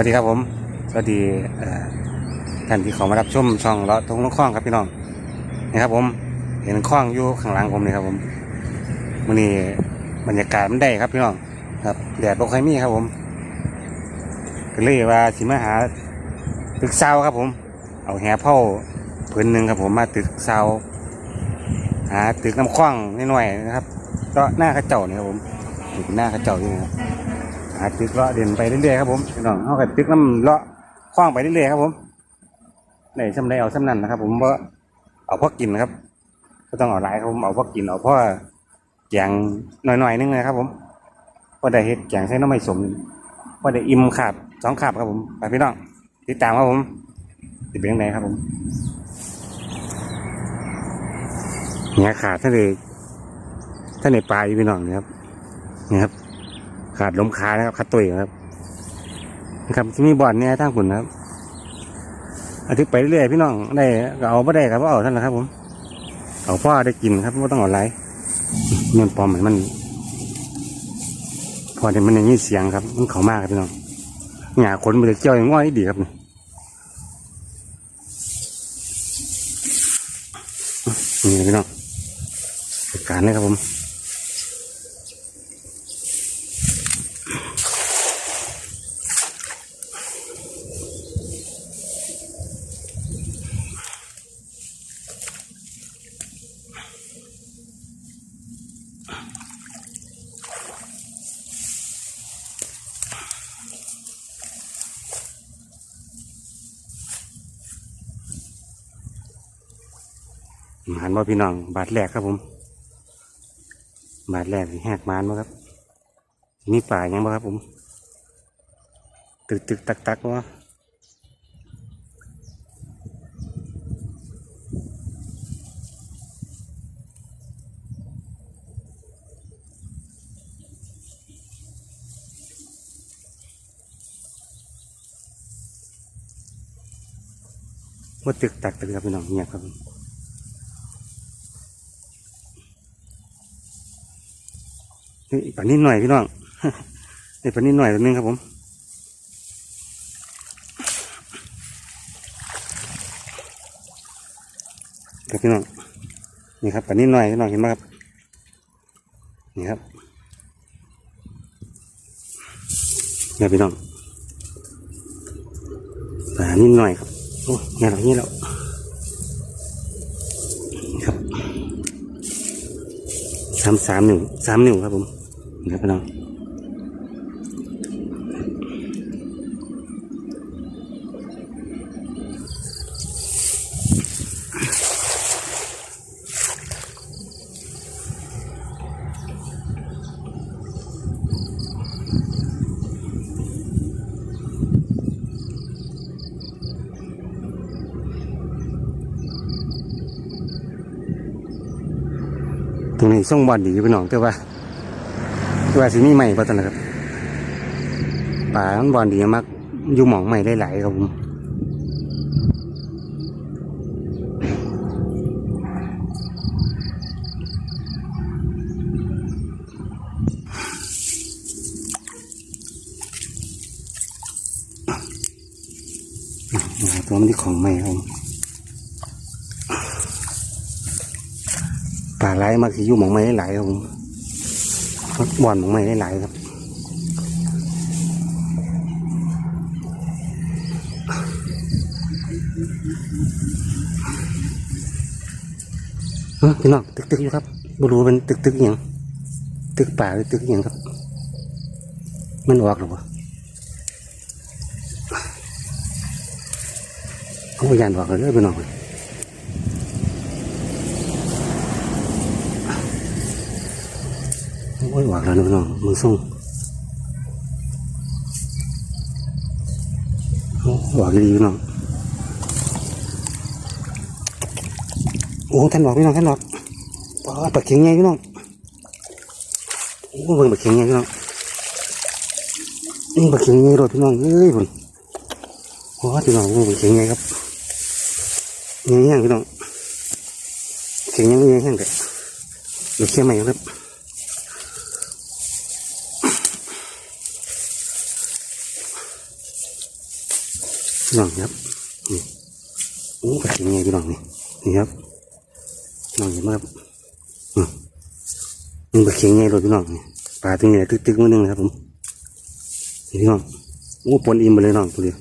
วัสดีครับผม สวัสดีท่านที่เขามารับชมช่องเลาะทงลูกข้องครับพี่น้องนี่ครับผมเห็นข้องอยู่ข้างหลังผมนี่ครับผมวันนี้บรรยากาศมันได้ครับพี่น้องครับแดดบ่ค่อยมีครับผมก็เลยว่าสิมาหาตึกเซาครับผม เอาแหเผาผืนหนึ่งครับผมมาตึกเซาหาตึกน้ำข้องนิดหน่อยๆนะครับก็หน้าข้าเจ้านี่ครับผมนี่หน้าข้าเจ้าอยู่ครับ หาตึกเลาะเดินไปเรื่อยๆครับผมพี่น้องเอากับตึกน้ำเลาะคว้างไปเรื่อยๆครับผมไหนซ้ำใดเอาซ้ำนั่นนะครับ ผมว่าเอาพอกินนะครับ ก็ต้องเอาหลายครับผมเอาพอกินเอาพ่อแกงหน่อยๆนึงนะครับ ผมพอได้เห็ดแกงใช้น้ำไม่สมพอได้อิ่มขาบสองขาบครับผมไปพี่น้องติดตามครับผมติดเป็นยังไงครับผมเนี่ยขาดท่านเลยท่านในปลาอยู่พี่น้องนี่ครับนี่ครับ ขาดล้มขานะครับขาดตุยครับนะครับที่มีบ่อนเนี่ยทางผุนครับอาทิตย์ไปเรื่อยพี่น้องได้ก็เอาไม่ได้ครับว่าเอาท่านนะครับ ผม เอาพ่อได้กินครับไม่ต้องเอาไรมันปลอมมันมัน พอเดี๋ยวมันอย่างนี้เสียงครับ มันเขามากครับพี่น้องหงาขนมันจะเจียวอย่างง่อยดีครับนี่นี่พี่น้องจัดการเลยครับผม หมานบ่พี่น้อง บาทแรกครับผม บาทแรกแหกหมานบ่ครับ มีป่ายังบ่ครับผม ตึกตึกตักตักวะว่าตึกตักตึกครับพี่น้องเงียบครับ นี่ปลานิดหน่อยพี่น้องนี่ปลานิดหน่อยตัวนึงครับผมครับพี่น้องนี่ครับปลานิดหน่อยพี่น้องเห็นไหมครับนี่ครับเนี่ยพี่น้องปลานิดหน่อยครับโอ้เนี่ยเราเนี่ยแล้วนี่ครับสามสามหนึ่งสามหนึ่งครับผม นี่ครับพี่น้องตรงนี้ส่งบอลดีอยู่พี่น้องแต่ว่าแต่ ว่าสิมีใหม่ป่ะตอนนั้นครับป่ามันบอลดีมากอยู่หมองใหม่ได้หลายๆครับผมตัวมันที่ของใหม่ครับป่าไร้มากที่อยู่หมองไม้หลายครับผม บ่อนหมองไม้หลายครับเฮ้ยพี่น้องตึกๆอยู่ครับบรู้เป็นตึกๆอย่างตึกป่าหรือตึกอย่างครับ มันออกหรือเปล่าเขาพยานออกเลยเด้อพี่น้องโอ้ย หวากแล้วนะพี่น้องมือส่งโอ้หวากดีพี่น้องโอ้ท่านหวากพี่น้องท่านหวากปลาปลาเข็งไงพี่น้องโอ้เบิ่งปลาเข็งไง พี่น้องครถพี่น้องเอ้ยพุ่นโอ้เบิ่งปลาเข็งไงครับยังไงพี่น้องเข็งยังไงแห้งแต่เดี๋ยวเชี่ยใหม่ครับพี่น้องนี่โอ้เข็งไงพี่น้องนี่นี่ครับน้องเห็นไหมครับอืมนี่ปลาเข็งไงเลยพี่น้องนี่ปลาตัวนี้ตึกๆมือหนึงนะครับผมนี่พี่น้องโอ้ปนอิ่มไปเลยน้องตัวเดียว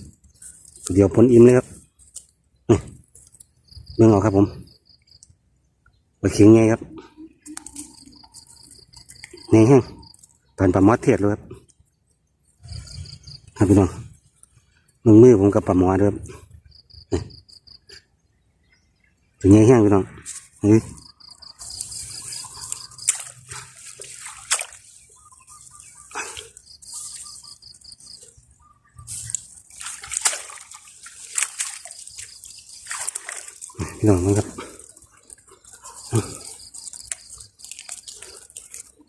ตัวเดียวปนอิ่มเลยครับนี่เบิ่งเอาครับผมปลาเข็งไงครับไงแห้งปานปลาหมอดเทศเลยครับครับพี่น้อง มือมือผมกับปลาหมอเด้อครับนี่ตัวไงแห้งพี่น้องเฮ้ยพี่น้องนะครับ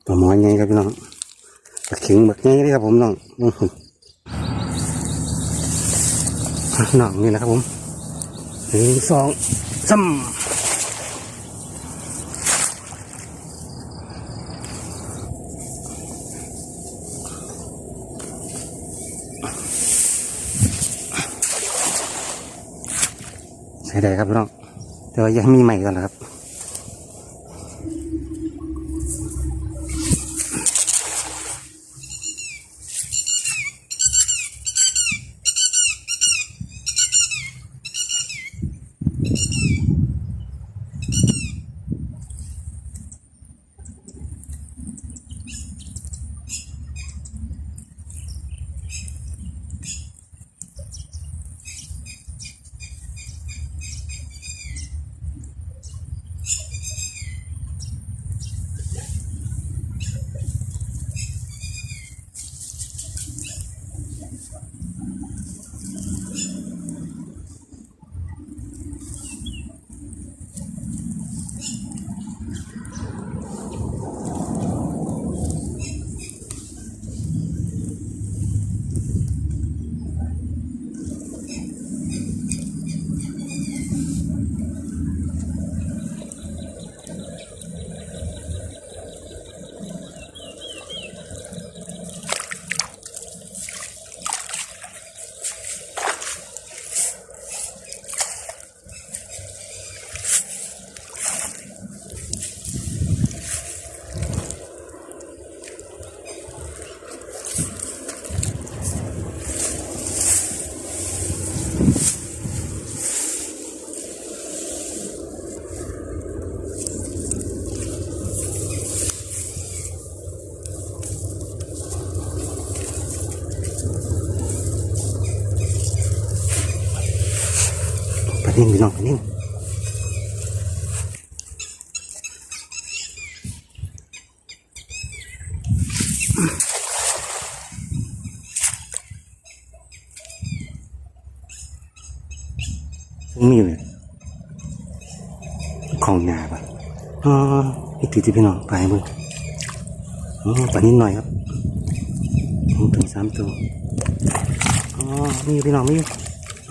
ปลาหมอไงครับพี่น้องปลาเข็งบักไงเลยครับผมน้องอ หน่องนี่นะครับผมหนึ่งสองซ้ำใช่ได้ครับน้องแต่ว่ายังมีใหม่ก่อนนะครับ นิ่มพี่น้องนิ่มมีอยู่เลยของหนาปะอ๋อนี่ติดที่พี่น้องไปมึงอ๋อปนิ่มหน่อยครับถึงสามตัวอ๋อมีพี่น้องมีอยู่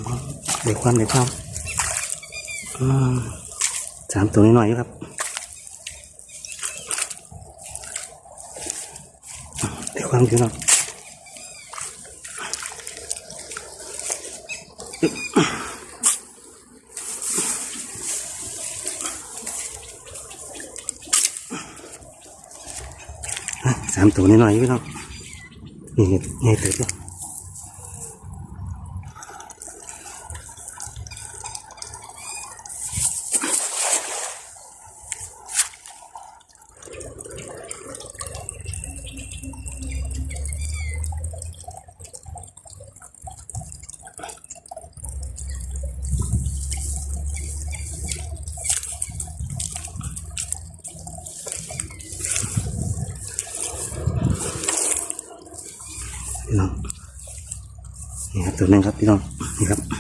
อ๋อเด็กความเด็กความ สามตัวนิดหน่อยครับ เดี๋ยวความคือเนาะอะสามตัวนิดหน่อยอยู่พี่น้องนี่นี่นี่เติบแล้ว ตัวหนึงครับพี่น้องนี่ครับ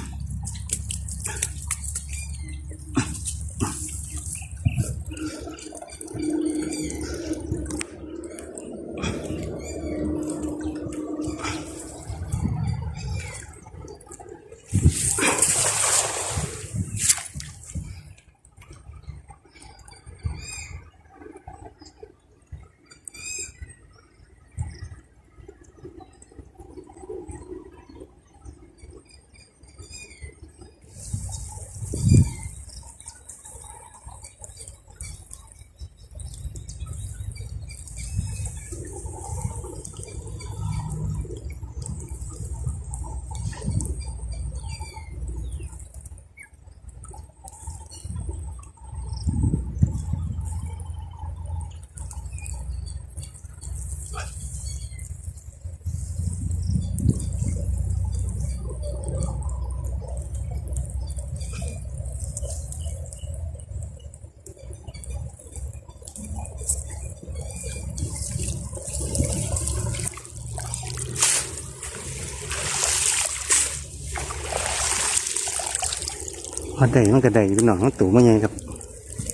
มันได้มันก็ได้พี่น้อยมันตู่มาไงครับ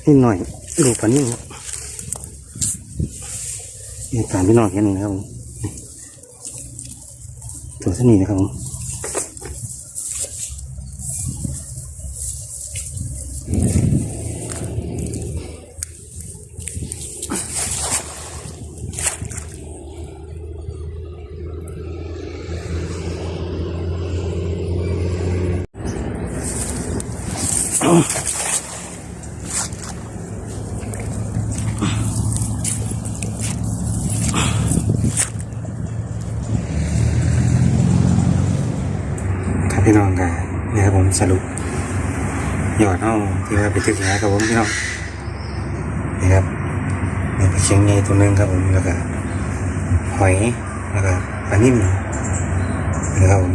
นิดหน่อยดูฝันนี่ครับนี่การพี่น้องแค่นี้นะครับตัวสนีนะครับผม พี่น้องกันนี่ครับผมสรุปยอดเท่าที่ว่าไปถึงแล้วครับผมพี่น้องนี่ครับมีปลาเชียงใหญ่ตัวนึงครับผมแล้วก็หอยแล้วก็ปลานิ่มนะครับผม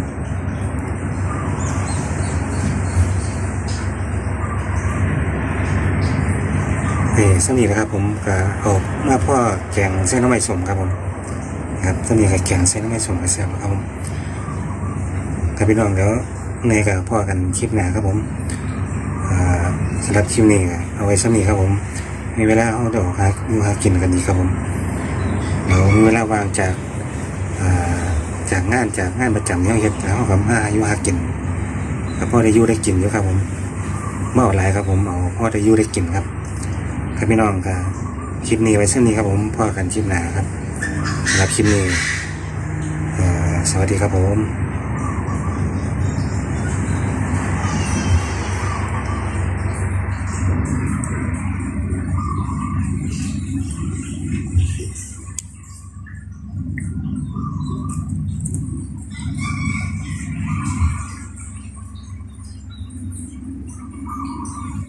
นี่สนีนะครับผมก็เอามาพ่อแกงเส้นน้ำมันสมครับผมครับสนีกับแกงเส้นน้ำมันสมกับแซ่บครับผมครับพี่น้องเดี๋ยวในกับพ่อกันคลิปหน้าครับผมสำหรับคลิปนี้เอาไว้สนีครับผมมีเวลาเอาเดี๋ยวหาอยู่หากินกันดีครับผมเดี๋ยวมีเวลาวางจากจากงานจากงานประจำเนี่ยเห็ดแล้วกับมาอยู่หากินกับพ่อได้ยู่ได้กินอยู่ครับผมเมื่อเอาหลายครับผมเอาพ่อได้ยู่ได้กินครับ ครับพี่น้องครับคลิปนี้ไว้เช่นนี้ครับผมพ่อกันคลิปหนาครับสำหรับคลิปนี้สวัสดีครับผม